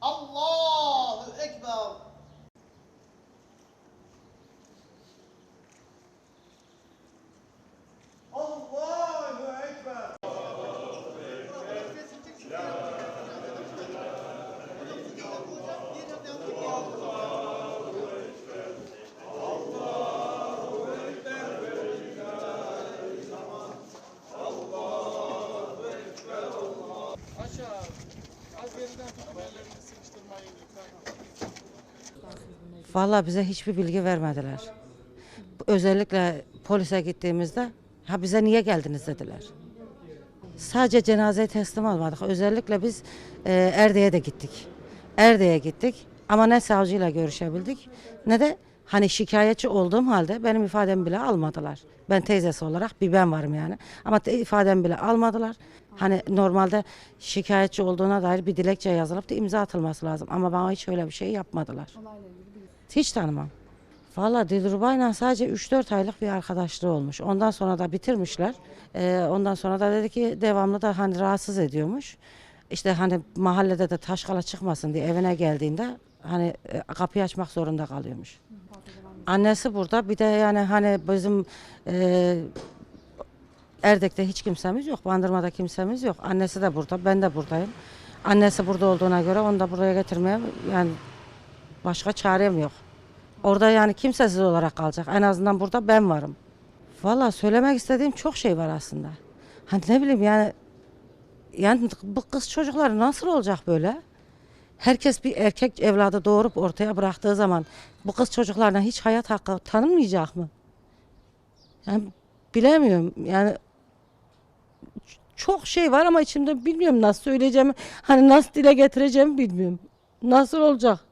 Allahu Ekber. Allahu Ekber. Aşağı. Az geriden tutun ellerini Vallahi bize hiçbir bilgi vermediler. Özellikle polise gittiğimizde ha bize niye geldiniz dediler. Sadece cenazeyi teslim almadık. Özellikle biz e, Erde'ye de gittik. Erde'ye gittik ama ne savcıyla görüşebildik ne de hani şikayetçi olduğum halde benim ifademi bile almadılar. Ben teyzesi olarak bir ben varım yani. Ama ifademi bile almadılar. Hani normalde şikayetçi olduğuna dair bir dilekçe yazılıp da imza atılması lazım. Ama bana hiç öyle bir şey yapmadılar. Hiç tanımam. Valla Dilruba'yla sadece 3-4 aylık bir arkadaşlığı olmuş. Ondan sonra da bitirmişler. Ee, ondan sonra da dedi ki devamlı da hani rahatsız ediyormuş. İşte hani mahallede de taşkala çıkmasın diye evine geldiğinde hani e, kapıyı açmak zorunda kalıyormuş. Annesi burada bir de yani hani bizim e, Erdek'te hiç kimsemiz yok. Bandırma'da kimsemiz yok. Annesi de burada. Ben de buradayım. Annesi burada olduğuna göre onu da buraya getirmeye yani başka çarem yok. Orada yani kimsesiz olarak kalacak. En azından burada ben varım. Valla söylemek istediğim çok şey var aslında. Hani ne bileyim yani yani bu kız çocukları nasıl olacak böyle? Herkes bir erkek evladı doğurup ortaya bıraktığı zaman bu kız çocuklarına hiç hayat hakkı tanınmayacak mı? Yani bilemiyorum. Yani çok şey var ama içimde bilmiyorum nasıl söyleyeceğimi, hani nasıl dile getireceğimi bilmiyorum. Nasıl olacak?